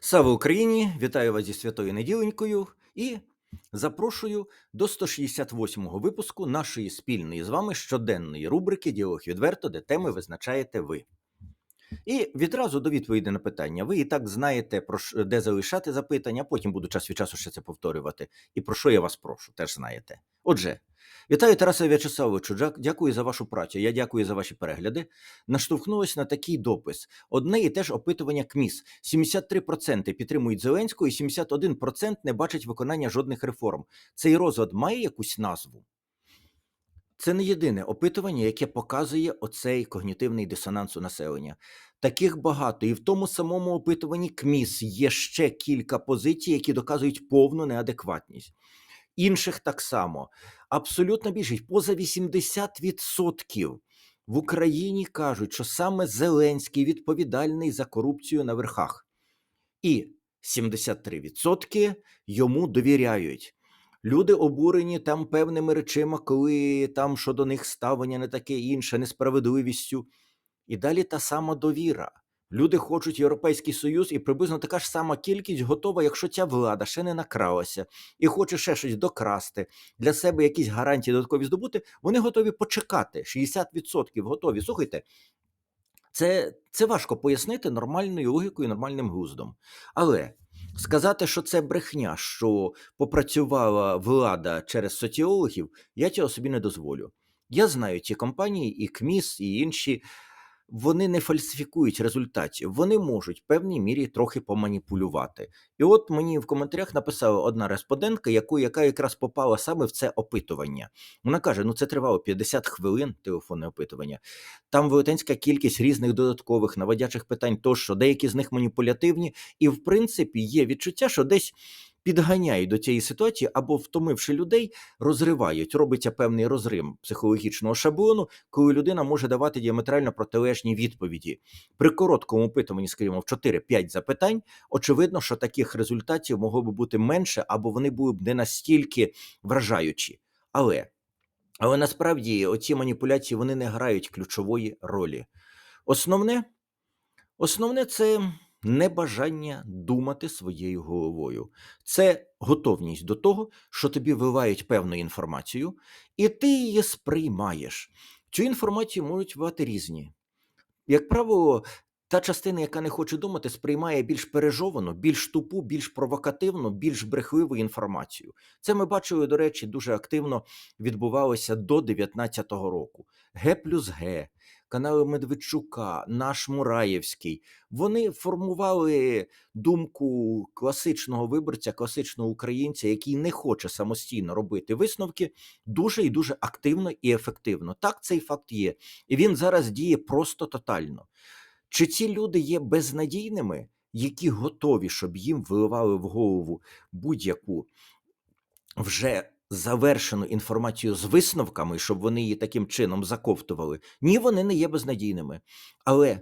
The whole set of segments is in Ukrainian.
Слава Україні! Вітаю вас зі святою неділенькою і запрошую до 168-го випуску нашої спільної з вами щоденної рубрики Діалог відверто, де теми визначаєте ви. І відразу до відповіді на питання. Ви і так знаєте, про ш- де залишати запитання, потім буду час від часу ще це повторювати. І про що я вас прошу, теж знаєте. Отже, вітаю Тараса В'ячеславовичу. Дякую за вашу працю. Я дякую за ваші перегляди. Наштовхнулось на такий допис. Одне і те ж опитування КМІС: 73% підтримують Зеленського, і 71% не бачать виконання жодних реформ. Цей розлад має якусь назву? Це не єдине опитування, яке показує оцей когнітивний дисонанс у населення. Таких багато, і в тому самому опитуванні КМІС є ще кілька позицій, які доказують повну неадекватність. Інших так само. Абсолютна більшість, поза 80% в Україні кажуть, що саме Зеленський відповідальний за корупцію на верхах. І 73% йому довіряють. Люди обурені там певними речима, коли там щодо них ставлення не таке інше, несправедливістю. І далі та сама довіра. Люди хочуть Європейський Союз, і приблизно така ж сама кількість готова, якщо ця влада ще не накралася і хоче ще щось докрасти, для себе якісь гарантії додаткові здобути, вони готові почекати. 60% готові. Слухайте, це, це важко пояснити нормальною логікою, нормальним глуздом. Але сказати, що це брехня, що попрацювала влада через соціологів, я цього собі не дозволю. Я знаю ці компанії, і КМІС, і інші. Вони не фальсифікують результатів, вони можуть в певній мірі трохи поманіпулювати. І от мені в коментарях написала одна респондентка, яку, яка якраз попала саме в це опитування. Вона каже: ну це тривало 50 хвилин телефонне опитування. Там велетенська кількість різних додаткових наводячих питань, тощо деякі з них маніпулятивні, і в принципі є відчуття, що десь підганяють до цієї ситуації або, втомивши людей, розривають. Робиться певний розрим психологічного шаблону, коли людина може давати діаметрально протилежні відповіді. При короткому опитуванні, скажімо, в 4-5 запитань, очевидно, що таких результатів могло би бути менше, або вони були б не настільки вражаючі. Але але насправді оці маніпуляції вони не грають ключової ролі. Основне, основне це небажання думати своєю головою. Це готовність до того, що тобі виливають певну інформацію, і ти її сприймаєш. Цю інформацію можуть бувати різні. Як правило, та частина, яка не хоче думати, сприймає більш пережовану, більш тупу, більш провокативну, більш брехливу інформацію. Це ми бачили, до речі, дуже активно відбувалося до 2019 року. Г плюс Г, канали Медведчука, наш Мураєвський. Вони формували думку класичного виборця, класичного українця, який не хоче самостійно робити висновки, дуже і дуже активно і ефективно. Так, цей факт є. І він зараз діє просто тотально. Чи ці люди є безнадійними, які готові, щоб їм виливали в голову будь-яку вже завершену інформацію з висновками, щоб вони її таким чином заковтували? Ні, вони не є безнадійними, але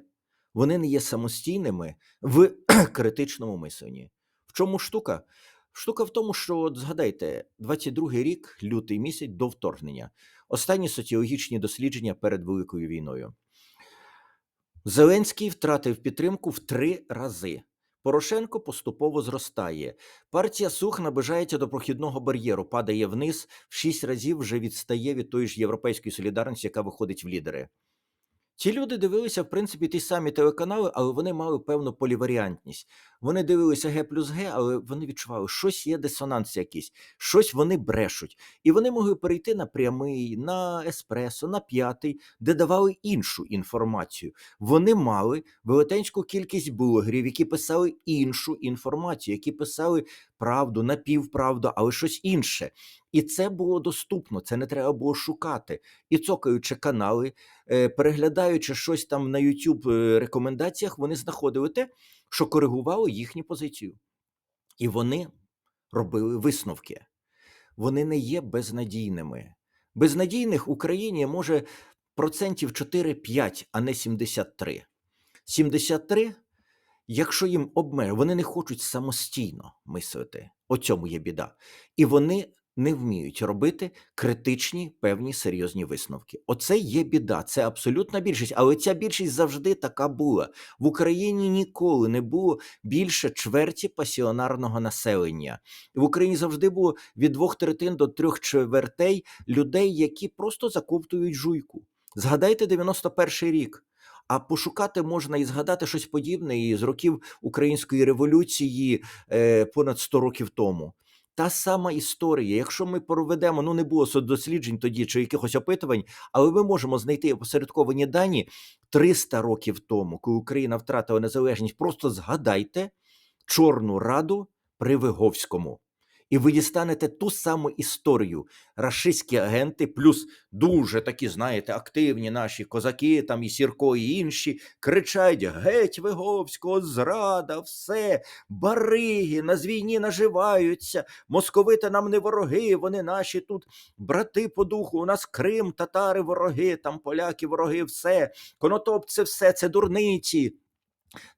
вони не є самостійними в критичному мисленні. В чому штука? Штука в тому, що от згадайте, 22-й рік, лютий місяць до вторгнення, останні соціологічні дослідження перед Великою війною. Зеленський втратив підтримку в три рази. Порошенко поступово зростає. Партія Сух наближається до прохідного бар'єру, падає вниз, в шість разів вже відстає від тої ж європейської солідарності, яка виходить в лідери. Ці люди дивилися, в принципі, ті самі телеканали, але вони мали певну поліваріантність. Вони дивилися Г плюс Г, але вони відчували, що щось є дисонанс якийсь, щось вони брешуть. І вони могли перейти на прямий, на еспресо, на п'ятий, де давали іншу інформацію. Вони мали велетенську кількість блогерів, які писали іншу інформацію, які писали правду, напівправду, але щось інше. І це було доступно, це не треба було шукати. І цокаючи канали, е, переглядаючи щось там на YouTube е, рекомендаціях, вони знаходили те, що коригувало їхню позицію. І вони робили висновки. Вони не є безнадійними. Безнадійних в Україні може процентів 4-5, а не 73. 73, якщо їм обмежують, вони не хочуть самостійно мислити. О цьому є біда. І вони не вміють робити критичні певні серйозні висновки. Оце є біда, це абсолютна більшість. Але ця більшість завжди така була. В Україні ніколи не було більше чверті пасіонарного населення. В Україні завжди було від двох третин до трьох чвертей людей, які просто заковтують жуйку. Згадайте 91-й рік. А пошукати можна і згадати щось подібне і з років української революції е, понад 100 років тому. Та сама історія. Якщо ми проведемо, ну не було досліджень тоді чи якихось опитувань, але ми можемо знайти опосередковані дані 300 років тому, коли Україна втратила незалежність. Просто згадайте Чорну Раду при Виговському. І ви дістанете ту саму історію. Рашистські агенти, плюс дуже такі, знаєте, активні наші козаки, там і Сірко, і інші, кричать: геть Виговського, зрада, все, бариги на війні наживаються, московити нам не вороги, вони наші тут брати по духу. У нас Крим, татари вороги, там поляки вороги, все. Конотопці, все, це дурниці.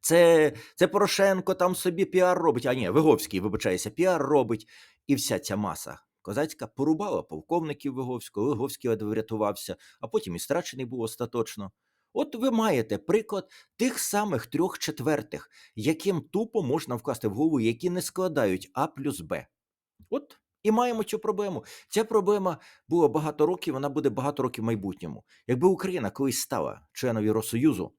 Це, це Порошенко там собі піар робить. А ні, Виговський, вибачаюся, піар робить. І вся ця маса козацька порубала полковників Виговського, Виговський врятувався, а потім і страчений був остаточно. От ви маєте приклад тих самих трьох четвертих, яким тупо можна вкласти в голову, які не складають А плюс Б. От і маємо цю проблему. Ця проблема була багато років, вона буде багато років в майбутньому. Якби Україна колись стала членом Євросоюзу,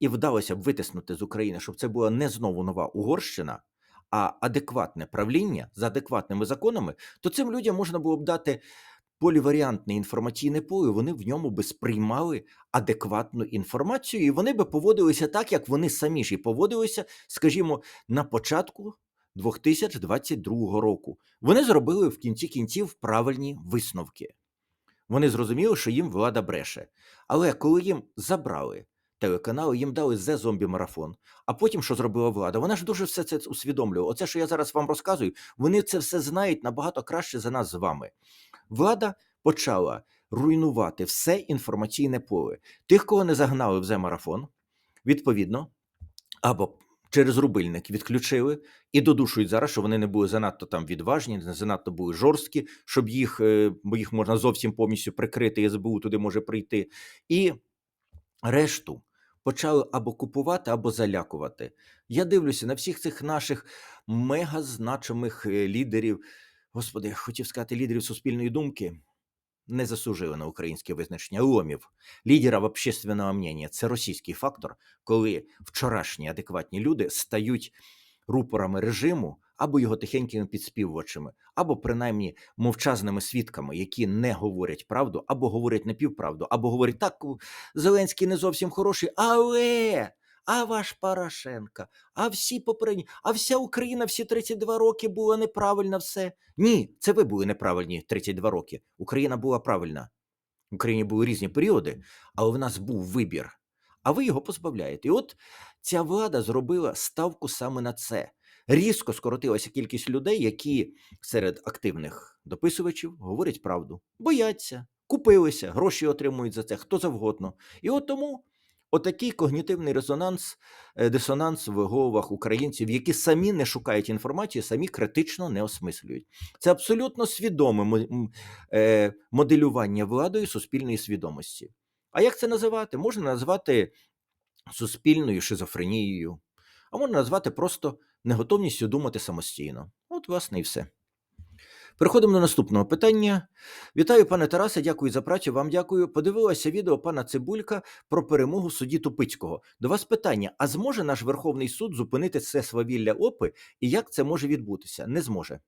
і вдалося б витиснути з України, щоб це була не знову нова Угорщина, а адекватне правління з адекватними законами, то цим людям можна було б дати поліваріантне інформаційне поле, вони в ньому би сприймали адекватну інформацію, і вони би поводилися так, як вони самі ж і поводилися, скажімо, на початку 2022 року. Вони зробили в кінці кінців правильні висновки. Вони зрозуміли, що їм влада бреше. Але коли їм забрали телеканали, їм дали зе зомбі марафон. А потім що зробила влада? Вона ж дуже все це усвідомлювала. Оце, що я зараз вам розказую, вони це все знають набагато краще за нас з вами. Влада почала руйнувати все інформаційне поле. Тих, кого не загнали в зе марафон, відповідно, або через рубильник відключили і додушують зараз, що вони не були занадто там відважні, не занадто були жорсткі, щоб їх, е, бо їх можна зовсім повністю прикрити, і СБУ туди може прийти. І решту почали або купувати, або залякувати. Я дивлюся на всіх цих наших мегазначимих е, лідерів. Господи, хотів сказати лідерів суспільної думки. Не заслужили на українське визначення ломів лідерів общественного мнення. Це російський фактор, коли вчорашні адекватні люди стають рупорами режиму або його тихенькими підспівувачами, або принаймні мовчазними свідками, які не говорять правду, або говорять напівправду, або говорять так, Зеленський не зовсім хороший, але. А ваш Порошенко, а всі попередні, а вся Україна всі 32 роки була неправильна все. Ні, це ви були неправильні 32 роки. Україна була правильна. В Україні були різні періоди, але в нас був вибір. А ви його позбавляєте. І от ця влада зробила ставку саме на це. Різко скоротилася кількість людей, які серед активних дописувачів говорять правду, бояться, купилися, гроші отримують за це, хто завгодно. І от тому отакий когнітивний резонанс, е, дисонанс в головах українців, які самі не шукають інформації, самі критично не осмислюють. Це абсолютно свідоме е, моделювання владою суспільної свідомості. А як це називати? Можна назвати суспільною шизофренією, а можна назвати просто неготовністю думати самостійно. От, власне, і все. Переходимо до наступного питання. Вітаю, пане Тарасе, дякую за працю. Вам дякую. Подивилася відео пана Цибулька про перемогу судді Тупицького. До вас питання: а зможе наш Верховний суд зупинити це свавілля ОПИ і як це може відбутися? Не зможе.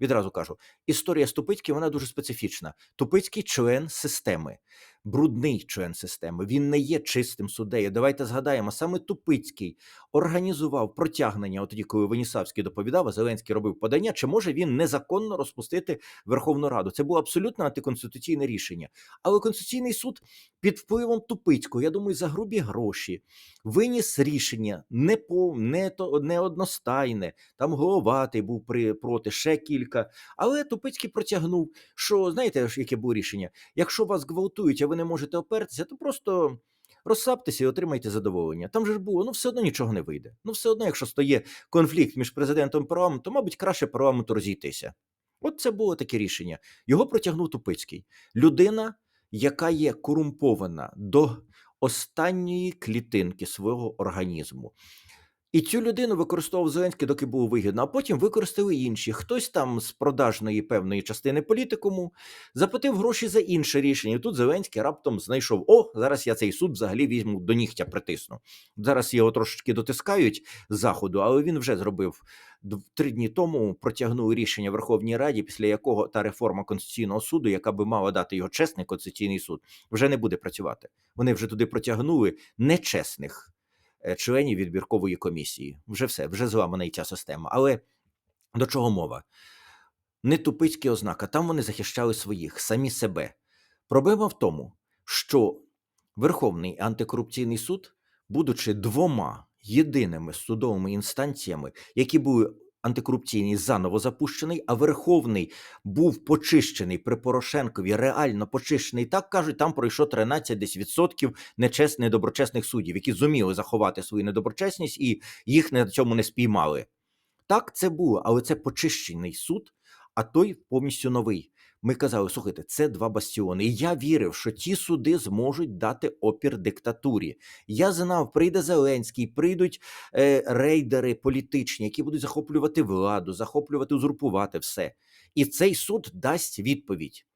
Відразу кажу, історія з Тупицьким вона дуже специфічна. Тупицький член системи, брудний член системи. Він не є чистим суддею. Давайте згадаємо, саме Тупицький організував протягнення, от тоді, коли Венісавський доповідав, а Зеленський робив подання, чи може він незаконно розпустити Верховну Раду. Це було абсолютно антиконституційне рішення. Але Конституційний суд під впливом Тупицького, я думаю, за грубі гроші виніс рішення не по не то не одностайне. Там головатий був при проти ще кілька. Але Тупицький протягнув, що знаєте, яке було рішення? Якщо вас гвалтують, а ви не можете опертися, то просто. Розсаптеся і отримайте задоволення. Там же ж було, ну все одно нічого не вийде. Ну, все одно, якщо стає конфлікт між президентом і парламентом, то, мабуть, краще парламенту розійтися. От це було таке рішення. Його протягнув Тупицький. Людина, яка є корумпована до останньої клітинки свого організму. І цю людину використовував Зеленський, доки було вигідно, а потім використали інші. Хтось там з продажної певної частини політикуму заплатив гроші за інше рішення. Тут Зеленський раптом знайшов: о, зараз я цей суд взагалі візьму до нігтя притисну. Зараз його трошечки дотискають з заходу, але він вже зробив три дні тому. Протягнув рішення Верховній Раді, після якого та реформа конституційного суду, яка би мала дати його чесний конституційний суд, вже не буде працювати. Вони вже туди протягнули нечесних членів відбіркової комісії. Вже все, вже зламана і ця система. Але до чого мова? Не тупицькі ознака, там вони захищали своїх, самі себе. Проблема в тому, що Верховний антикорупційний суд, будучи двома єдиними судовими інстанціями, які були антикорупційний заново запущений, а Верховний був почищений при Порошенкові, реально почищений. Так кажуть, там пройшло 13 десь відсотків нечесних, недоброчесних суддів, які зуміли заховати свою недоброчесність і їх на цьому не спіймали. Так це було, але це почищений суд, а той повністю новий. Ми казали, слухайте, це два бастіони. І я вірив, що ті суди зможуть дати опір диктатурі. Я знав, прийде Зеленський, прийдуть е, рейдери політичні, які будуть захоплювати владу, захоплювати, узурпувати все. І цей суд дасть відповідь.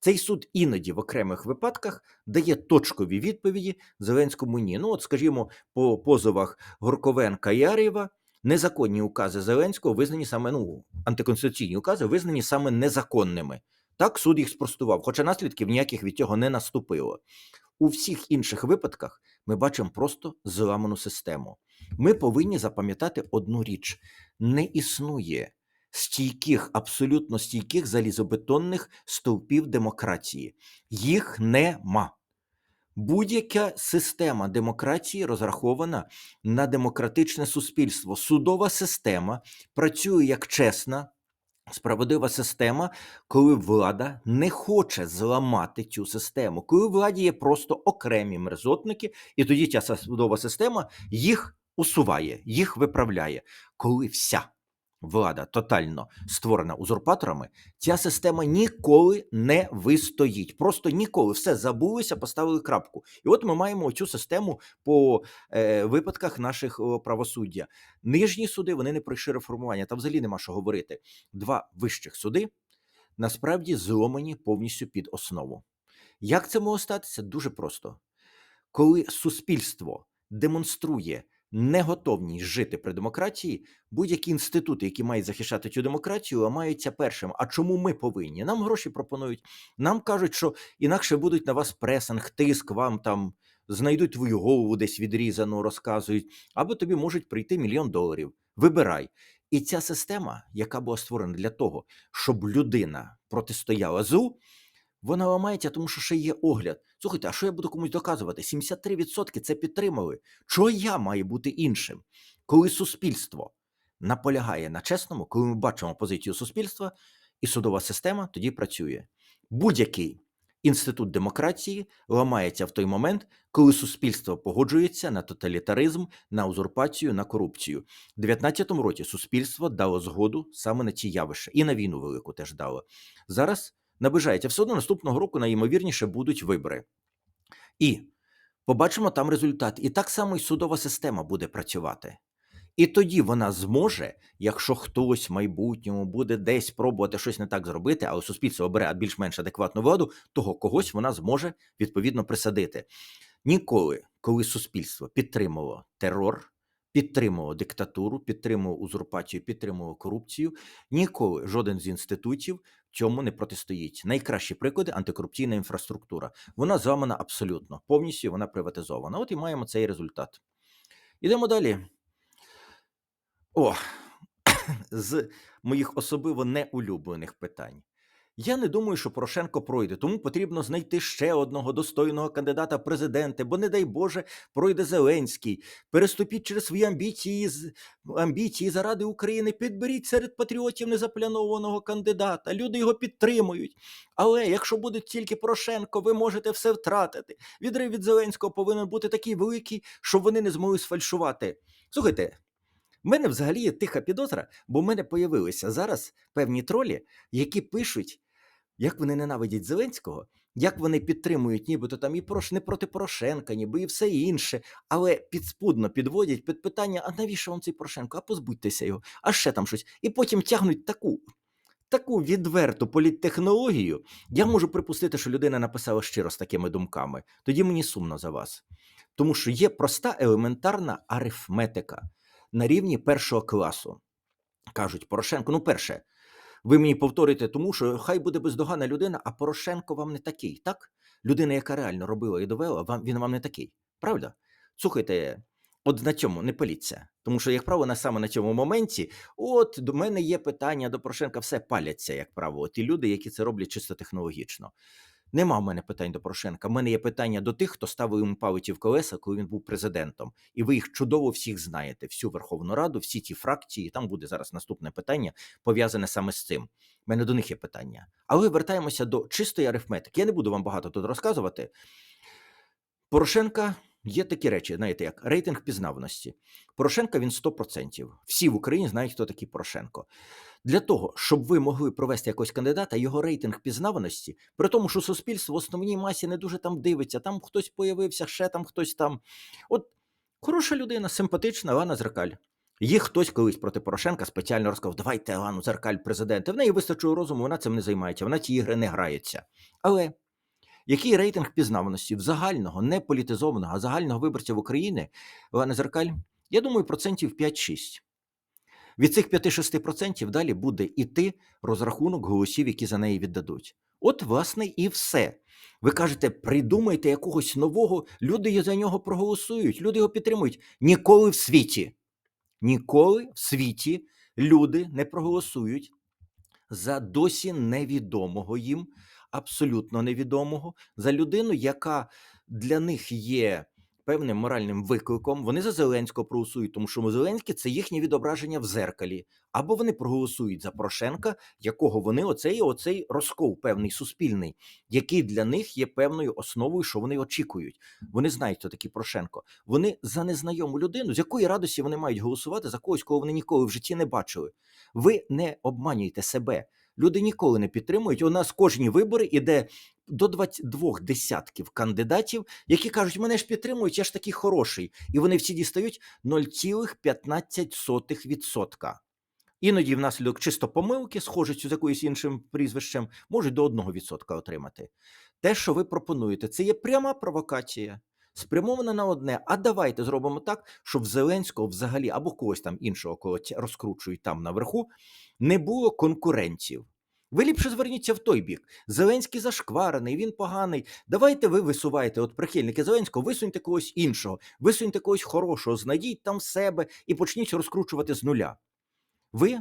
Цей суд іноді в окремих випадках дає точкові відповіді Зеленському ні. Ну, от, скажімо, по позовах Горковенка і Арєва незаконні укази Зеленського визнані саме ну, антиконституційні укази визнані саме незаконними. Так, суд їх спростував, хоча наслідків ніяких від цього не наступило. У всіх інших випадках ми бачимо просто зламану систему. Ми повинні запам'ятати одну річ: не існує стійких, абсолютно стійких залізобетонних стовпів демократії. Їх нема. Будь-яка система демократії розрахована на демократичне суспільство. Судова система працює як чесна, справедлива система, коли влада не хоче зламати цю систему, коли владі є просто окремі мерзотники, і тоді ця судова система їх усуває, їх виправляє. Коли вся влада тотально створена узурпаторами, ця система ніколи не вистоїть. Просто ніколи все забулося, поставили крапку. І от ми маємо цю систему по е, випадках наших правосуддя. Нижні суди вони не пройшли реформування. Там взагалі нема що говорити. Два вищих суди насправді зломані повністю під основу. Як це могло статися? Дуже просто. Коли суспільство демонструє неготовність жити при демократії, будь-які інститути, які мають захищати цю демократію, ламаються першим. А чому ми повинні? Нам гроші пропонують. Нам кажуть, що інакше будуть на вас пресинг, тиск, вам там знайдуть твою голову десь відрізану, розказують, або тобі можуть прийти мільйон доларів. Вибирай. І ця система, яка була створена для того, щоб людина протистояла злу, вона ламається, тому що ще є огляд. Слухайте, а що я буду комусь доказувати? 73% це підтримали. Чого я маю бути іншим? Коли суспільство наполягає на чесному, коли ми бачимо позицію суспільства, і судова система тоді працює. Будь-який інститут демократії ламається в той момент, коли суспільство погоджується на тоталітаризм, на узурпацію, на корупцію. У 19-му році суспільство дало згоду саме на ці явища, і на війну велику теж дало. Зараз наближається все одно наступного року найімовірніше будуть вибори. І побачимо там результат. І так само і судова система буде працювати. І тоді вона зможе, якщо хтось в майбутньому буде десь пробувати щось не так зробити, але суспільство обере більш-менш адекватну владу, того когось вона зможе відповідно присадити. Ніколи, коли суспільство підтримувало терор, підтримувало диктатуру, підтримувало узурпацію, підтримувало корупцію, ніколи жоден з інститутів цьому не протистоїть. Найкращі приклади антикорупційна інфраструктура. Вона зламана абсолютно, повністю вона приватизована. От і маємо цей результат. Ідемо далі. О, з моїх особливо неулюблених питань. Я не думаю, що Порошенко пройде, тому потрібно знайти ще одного достойного кандидата в президенти, бо, не дай Боже, пройде Зеленський. Переступіть через свої амбіції, амбіції заради України, підберіть серед патріотів незапланованого кандидата. Люди його підтримують. Але якщо буде тільки Порошенко, ви можете все втратити. Відрив від Зеленського повинен бути такий великий, щоб вони не змогли сфальшувати. Слухайте, В мене взагалі є тиха підозра, бо в мене появилися зараз певні тролі, які пишуть, як вони ненавидять Зеленського, як вони підтримують, нібито там і прош не проти Порошенка, ніби і все інше, але підспудно підводять під питання: а навіщо вам цей Порошенко? А позбудьтеся його, а ще там щось. І потім тягнуть таку. Таку відверту політтехнологію, я можу припустити, що людина написала щиро з такими думками. Тоді мені сумно за вас. Тому що є проста елементарна арифметика на рівні першого класу. Кажуть, Порошенко, ну перше, ви мені повторите, тому що хай буде бездоганна людина, а Порошенко вам не такий, так? Людина, яка реально робила і довела, вам, він вам не такий. Правда? Слухайте, от на цьому не паліться. Тому що, як правило, на саме на цьому моменті, от до мене є питання до Порошенка, все паляться, як правило, ті люди, які це роблять чисто технологічно. Нема в мене питань до Порошенка. В мене є питання до тих, хто ставив йому палиці в колеса, коли він був президентом. І ви їх чудово всіх знаєте, всю Верховну Раду, всі ті фракції. Там буде зараз наступне питання, пов'язане саме з цим. У мене до них є питання. Але вертаємося до чистої арифметики. Я не буду вам багато тут розказувати. Порошенка є такі речі, знаєте, як рейтинг пізнавності. Порошенка він 100%. Всі в Україні знають, хто такий Порошенко. Для того, щоб ви могли провести якогось кандидата, його рейтинг пізнаваності, при тому, що суспільство в основній масі не дуже там дивиться, там хтось появився, ще там хтось там. От хороша людина, симпатична, Лана Зеркаль. Є хтось колись проти Порошенка спеціально розказав, давайте Лану Зеркаль президента. В неї вистачило розуму, вона цим не займається, вона ці ігри не грається. Але який рейтинг пізнаваності в загального, не політизованого, а загального виборця в Україні, Лана Зеркаль, я думаю, процентів 5-6. Від цих 5-6% далі буде іти розрахунок голосів, які за неї віддадуть. От, власне, і все. Ви кажете, придумайте якогось нового, люди за нього проголосують, люди його підтримують. Ніколи в світі, ніколи в світі люди не проголосують за досі невідомого їм, абсолютно невідомого, за людину, яка для них є певним моральним викликом. Вони за Зеленського проголосують, тому що Зеленський це їхнє відображення в зеркалі. Або вони проголосують за Порошенка, якого вони оцей оцей розкол певний суспільний, який для них є певною основою, що вони очікують. Вони знають, хто такий Порошенко. Вони за незнайому людину, з якої радості вони мають голосувати за когось, кого вони ніколи в житті не бачили. Ви не обманюєте себе. Люди ніколи не підтримують. У нас кожні вибори іде до 22 десятків кандидатів, які кажуть, мене ж підтримують, я ж такий хороший. І вони всі дістають 0,15%. Іноді внаслідок чисто помилки, схожістю з якоюсь іншим прізвищем, можуть до 1% отримати. Те, що ви пропонуєте, це є пряма провокація. Спрямована на одне, а давайте зробимо так, щоб Зеленського взагалі або когось там іншого, кого розкручують там наверху, не було конкурентів. Ви ліпше зверніться в той бік. Зеленський зашкварений, він поганий. Давайте ви висуваєте, от прихильники Зеленського, висуньте когось іншого, висуньте когось хорошого, знайдіть там себе і почніть розкручувати з нуля. Ви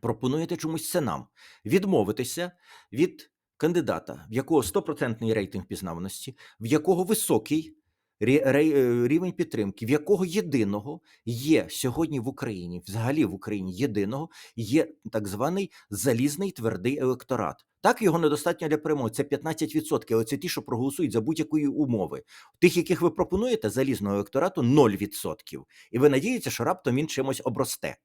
пропонуєте чомусь це нам відмовитися від кандидата, в якого 100% рейтинг пізнаваності, в якого високий рівень підтримки, в якого єдиного є сьогодні в Україні, взагалі в Україні єдиного є так званий залізний твердий електорат. Так його недостатньо для перемоги. Це 15%, але це ті, що проголосують за будь-якої умови. Тих, яких ви пропонуєте, залізного електорату 0%. І ви надієтеся, що раптом він чимось обросте.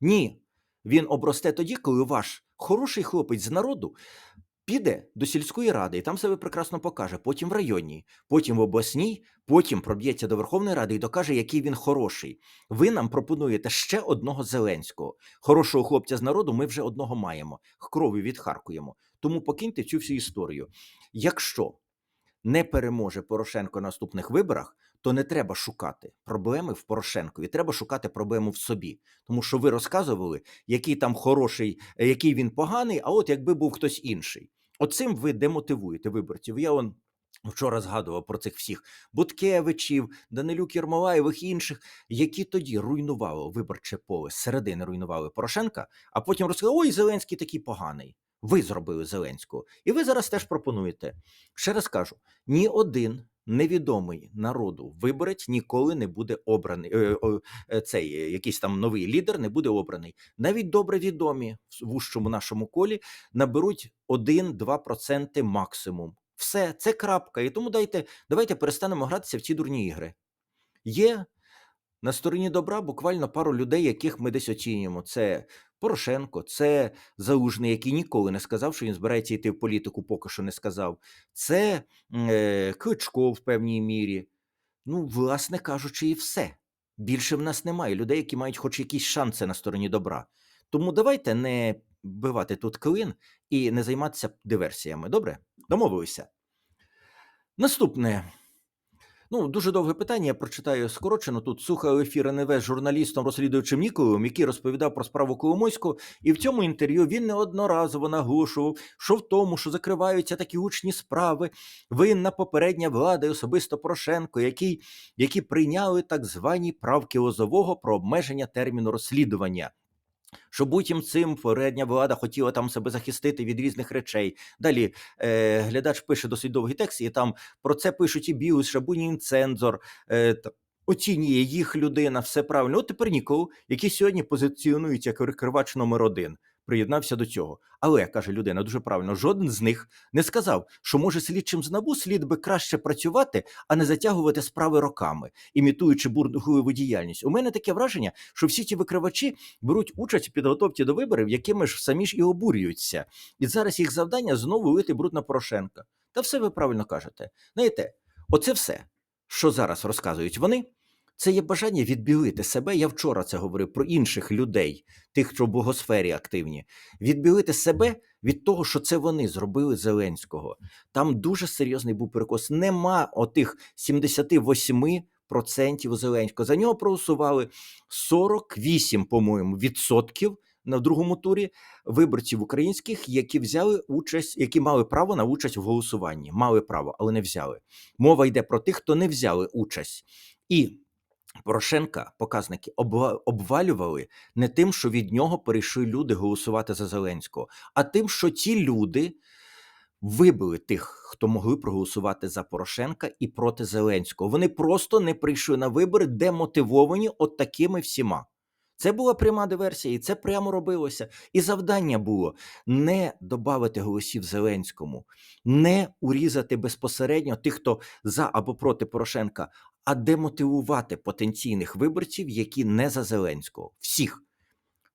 Ні, він обросте тоді, коли ваш хороший хлопець з народу піде до сільської ради і там себе прекрасно покаже. Потім в районній, потім в обласній, потім проб'ється до Верховної Ради і докаже, який він хороший. Ви нам пропонуєте ще одного Зеленського. Хорошого хлопця з народу ми вже одного маємо. Крові відхаркуємо. Тому покиньте цю всю історію. Якщо не переможе Порошенко на наступних виборах, то не треба шукати проблеми в Порошенкові. Треба шукати проблему в собі, тому що ви розказували, який там хороший, який він поганий. А от якби був хтось інший, оцим ви демотивуєте виборців. Я он. Вчора згадував про цих всіх Буткевичів, Данилюк Єрмолаєвих і інших, які тоді руйнували виборче поле середини руйнували Порошенка, а потім розказали, ой, Зеленський такий поганий. Ви зробили Зеленського. І ви зараз теж пропонуєте. Ще раз кажу: ні один невідомий народу виборець ніколи не буде обраний. Е, е, цей е, якийсь там новий лідер не буде обраний. Навіть добре відомі в вущому нашому колі наберуть 1-2% максимум. Все, це крапка. І тому дайте, давайте перестанемо гратися в ці дурні ігри. Є На стороні добра буквально пару людей, яких ми десь оцінюємо. Це Порошенко, це Залужний, який ніколи не сказав, що він збирається йти в політику, поки що не сказав. Це е, Кличко в певній мірі. Ну, власне кажучи, і все. Більше в нас немає людей, які мають хоч якісь шанси на стороні добра. Тому давайте не бивати тут клин і не займатися диверсіями. Добре? Домовилися. Наступне. Ну, дуже довге питання. Я прочитаю скорочено. Тут слухав ефір НВ з журналістом розслідувачем Ніколовим, який розповідав про справу Коломойського, і в цьому інтерв'ю він неодноразово наголошував, що в тому, що закриваються такі гучні справи, винна попередня влада і особисто Порошенко, які, які прийняли так звані правки Лозового про обмеження терміну розслідування. Що потім цим передня влада хотіла там себе захистити від різних речей. Далі е, глядач пише досить довгий текст, і там про це пишуть і Біус, Шабунін, Цензор, е, оцінює їх людина, все правильно. От тепер Нікол, який сьогодні позиціонується як викривач номер один, приєднався до цього. Але каже людина дуже правильно, жоден з них не сказав, що може слідчим з набу слід би краще працювати, а не затягувати справи роками, імітуючи бурхливу діяльність. У мене таке враження, що всі ті викривачі беруть участь у підготовці до виборів, якими ж самі ж і обурюються. І зараз їх завдання знову лити бруд на Порошенка. Та все ви правильно кажете. Знаєте, оце все, що зараз розказують вони. Це є бажання відбілити себе. Я вчора це говорив про інших людей, тих, що в богосфері активні, відбілити себе від того, що це вони зробили Зеленського. Там дуже серйозний був перекос. Нема отих 78% Зеленського. За нього проголосували 48, по-моєму, відсотків на другому турі виборців українських, які взяли участь, які мали право на участь в голосуванні. Мали право, але не взяли. Мова йде про тих, хто не взяли участь. І Порошенка показники обвалювали не тим, що від нього перейшли люди голосувати за Зеленського, а тим, що ті люди вибили тих, хто могли проголосувати за Порошенка і проти Зеленського. Вони просто не прийшли на вибори, демотивовані от такими всіма. Це була пряма диверсія, і це прямо робилося. І завдання було не додати голосів Зеленському, не урізати безпосередньо тих, хто за або проти Порошенка, а демотивувати потенційних виборців, які не за Зеленського. Всіх.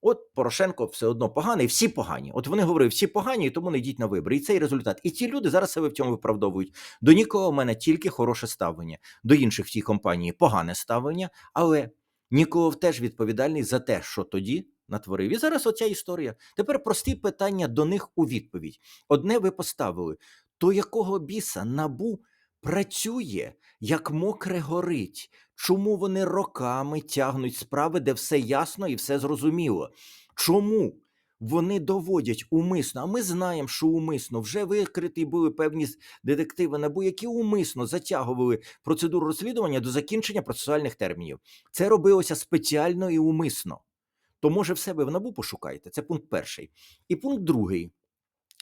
От Порошенко все одно поганий, всі погані. От вони говорили, всі погані, тому не йдіть на вибори. І цей результат. І ці люди зараз себе в цьому виправдовують. До нікого в мене тільки хороше ставлення, до інших в цій компанії погане ставлення, але Ніколов теж відповідальний за те, що тоді натворив. І зараз оця історія. Тепер прості питання до них у відповідь. Одне ви поставили: то якого біса набу працює, як мокре горить? Чому вони роками тягнуть справи, де все ясно і все зрозуміло? Чому? Вони доводять умисно, а ми знаємо, що умисно вже викриті були певні детективи НАБУ, які умисно затягували процедуру розслідування до закінчення процесуальних термінів. Це робилося спеціально і умисно. То, може, в себе в набу пошукайте. Це пункт перший. І пункт другий.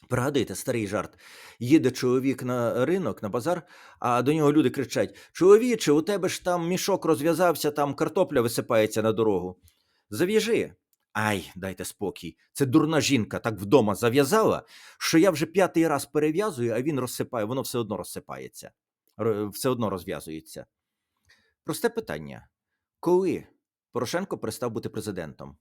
Пригадуєте старий жарт. Їде чоловік на ринок, на базар, а до нього люди кричать: Чоловіче, у тебе ж там мішок розв'язався, там картопля висипається на дорогу. Зав'яжи. Ай, дайте спокій. Це дурна жінка так вдома зав'язала, що я вже п'ятий раз перев'язую, а він розсипає, воно все одно розсипається, все одно розв'язується. Просте питання: коли Порошенко перестав бути президентом?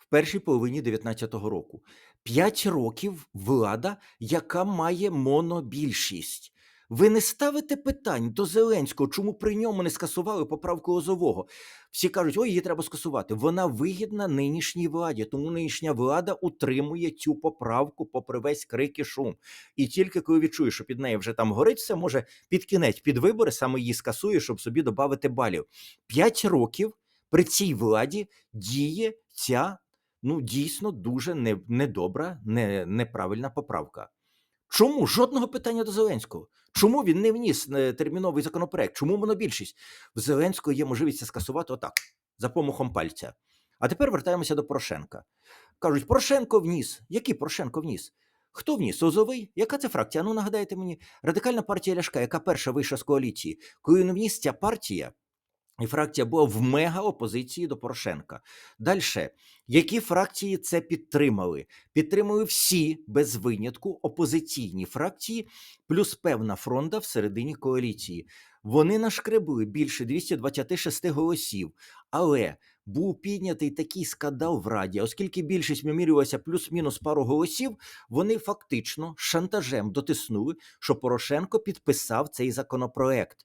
В першій половині 19-го року. П'ять років влада, яка має монобільшість. Ви не ставите питань до Зеленського, чому при ньому не скасували поправку Лозового? Всі кажуть, ой, її треба скасувати. Вона вигідна нинішній владі, тому нинішня влада утримує цю поправку попри весь крик і шум. І тільки коли відчує, що під нею вже там горить все, може під кінець, під вибори саме її скасує, щоб собі додати балів. П'ять років при цій владі діє ця ну дійсно дуже не, недобра, не, неправильна поправка. Чому жодного питання до Зеленського? Чому він не вніс е, терміновий законопроект? Чому монобільшість? В Зеленського є можливість це скасувати отак, за помахом пальця. А тепер вертаємося до Порошенка. Кажуть, Порошенко вніс. Який Порошенко вніс? Хто вніс? Озовий? Яка це фракція? Ну нагадайте мені, радикальна партія Ляшка, яка перша вийшла з коаліції. Коли він вніс ця партія, і фракція була в мега опозиції до Порошенка. Далі, які фракції це підтримали? Підтримали всі без винятку опозиційні фракції, плюс певна фронта всередині коаліції. Вони нашкребли більше 226 голосів. Але був піднятий такий скандал в Раді, оскільки більшість вимірювалася плюс-мінус пару голосів, вони фактично шантажем дотиснули, що Порошенко підписав цей законопроект.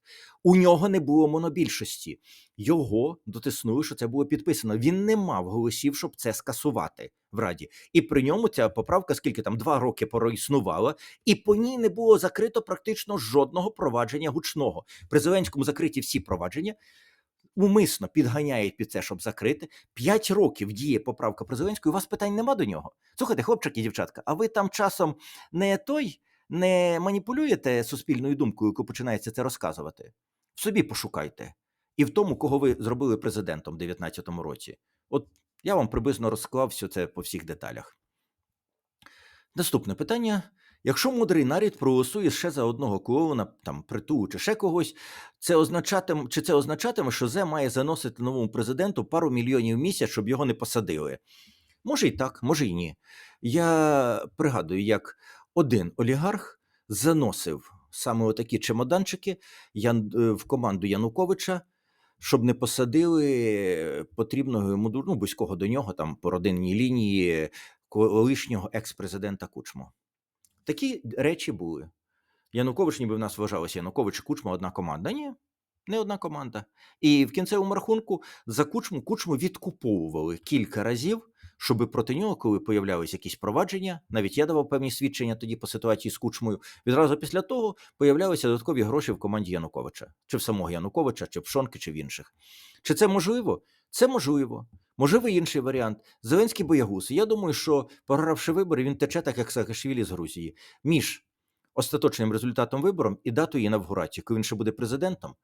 У нього не було монобільшості. Його дотиснули, що це було підписано. Він не мав голосів, щоб це скасувати в Раді. І при ньому ця поправка, скільки там два роки проіснувала, і по ній не було закрито практично жодного провадження гучного. При Зеленському закриті всі провадження. Умисно підганяють під це, щоб закрити. П'ять років діє поправка про Зеленського, і у вас питань нема до нього. Слухайте, хлопчики і дівчатка, а ви там часом не той не маніпулюєте суспільною думкою, яку починається це розказувати? В собі пошукайте. І в тому, кого ви зробили президентом в 2019 році. От я вам приблизно розклав все це по всіх деталях. Наступне питання. Якщо мудрий нарід проголосує ще за одного клоуна, там притулу чи ще когось, це означатиме, чи це означатиме, що Зе має заносити новому президенту пару мільйонів в місяць, щоб його не посадили? Може і так, може і ні. Я пригадую, як один олігарх заносив саме отакі чемоданчики е, в команду Януковича, щоб не посадили потрібного йому ну, близького до нього, там по родинній лінії колишнього екс-президента Кучму. Такі речі були. Янукович, ніби в нас вважалося Янукович і Кучма одна команда. Ні, не одна команда. І в кінцевому рахунку за Кучму Кучму відкуповували кілька разів, щоб проти нього, коли появлялися якісь провадження, навіть я давав певні свідчення тоді по ситуації з Кучмою. Відразу після того появлялися додаткові гроші в команді Януковича, чи в самого Януковича, чи в Шонки, чи в інших. Чи це можливо? Це можливо. Можливо, інший варіант. Зеленський боягуз. Я думаю, що програвши вибори, він тече так, як Саакашвілі з Грузії. Між остаточним результатом вибором і датою інавгурації, коли він ще буде президентом,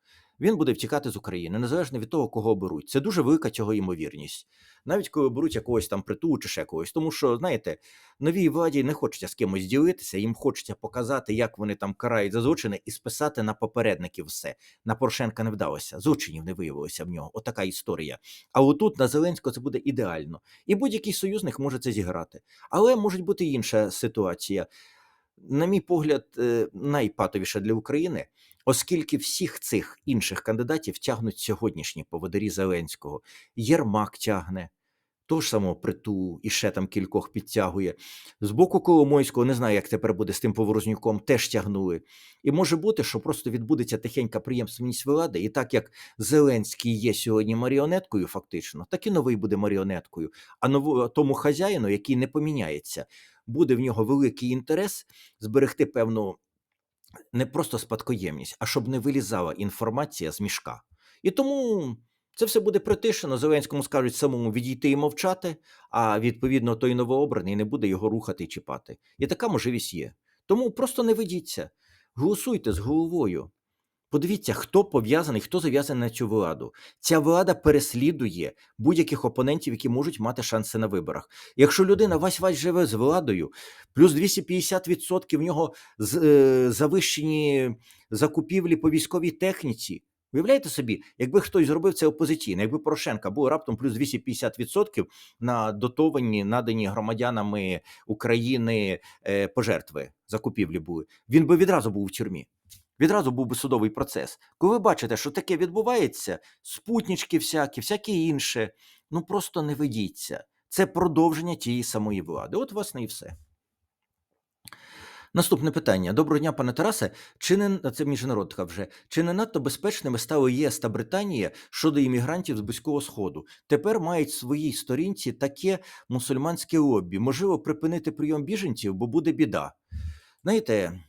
він буде втікати з України, незалежно від того, кого оберуть. Це дуже велика цього ймовірність. Навіть коли оберуть якогось там притулу чи ще когось. Тому що, знаєте, новій владі не хочеться з кимось ділитися, їм хочеться показати, як вони там карають за злочини, і списати на попередників все. На Порошенка не вдалося, злочинів не виявилося в нього. Отака історія. А отут на Зеленського це буде ідеально. І будь-який союзник може це зіграти. Але може бути інша ситуація. На мій погляд, е, найпатовіша для України, оскільки всіх цих інших кандидатів тягнуть сьогоднішні поводирі Зеленського. Єрмак тягне, того ж самого притулу і ще там кількох підтягує. З боку Коломойського, не знаю, як тепер буде з тим поворознюком, теж тягнули. І може бути, що просто відбудеться тихенька приємственність влади, і так як Зеленський є сьогодні маріонеткою, фактично, так і новий буде маріонеткою. А нову, тому хазяїну, який не поміняється, буде в нього великий інтерес зберегти певну не просто спадкоємність, а щоб не вилізала інформація з мішка. І тому це все буде притишено. Зеленському скажуть самому відійти і мовчати, а відповідно той новообраний не буде його рухати і чіпати. І така можливість є. Тому просто не ведіться, голосуйте з головою. Подивіться, хто пов'язаний, хто зав'язаний на цю владу. Ця влада переслідує будь-яких опонентів, які можуть мати шанси на виборах. Якщо людина вась вась живе з владою, плюс 250% в нього з, е, завищені закупівлі по військовій техніці. Уявляєте собі, якби хтось зробив це опозиційно, якби Порошенка було раптом плюс 250% на дотовані, надані громадянами України е, пожертви закупівлі були, він би відразу був у тюрмі. Відразу був би судовий процес. Коли ви бачите, що таке відбувається, спутнички всякі, всяке інше, ну просто не ведіться. Це продовження тієї самої влади. От, власне, і все. Наступне питання. Доброго дня, пане Тарасе. Чи не це міжнародка вже чи не надто безпечними стали ЄС та Британія щодо іммігрантів з близького сходу? Тепер мають в своїй сторінці таке мусульманське лоббі. Можливо, припинити прийом біженців, бо буде біда. Знаєте,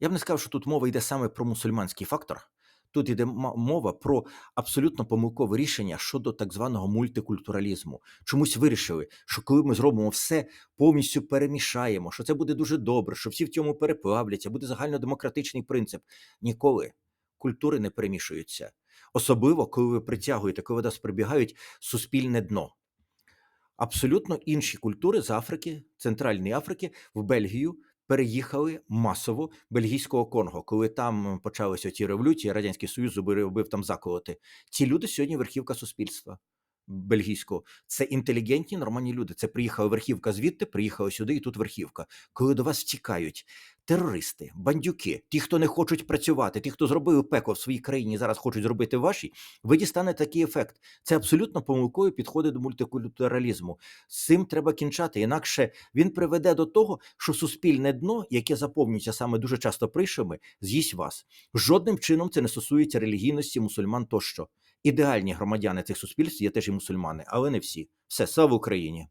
я б не сказав, що тут мова йде саме про мусульманський фактор. Тут йде мова про абсолютно помилкове рішення щодо так званого мультикультуралізму. Чомусь вирішили, що коли ми зробимо все, повністю перемішаємо, що це буде дуже добре, що всі в цьому переплавляться, буде загальнодемократичний принцип. Ніколи культури не перемішуються. Особливо, коли ви притягуєте, коли до вас прибігають суспільне дно. Абсолютно інші культури з Африки, Центральної Африки, в Бельгію переїхали масово бельгійського Конго, коли там почалися ті революції, радянський союз зробив там заколоти. Ці люди сьогодні верхівка суспільства. Бельгійську, це інтелігентні, нормальні люди. Це приїхала верхівка звідти, приїхала сюди, і тут верхівка. Коли до вас втікають терористи, бандюки, ті, хто не хочуть працювати, ті, хто зробили пекло в своїй країні, зараз хочуть зробити в вашій, ви дістанете такий ефект. Це абсолютно помилкові підходи до мультикультуралізму. З цим треба кінчати. Інакше він приведе до того, що суспільне дно, яке заповнюється саме дуже часто прийшами, з'їсть вас. Жодним чином це не стосується релігійності, мусульман тощо. Ідеальні громадяни цих суспільств є теж і мусульмани, але не всі. Все, слава Україні!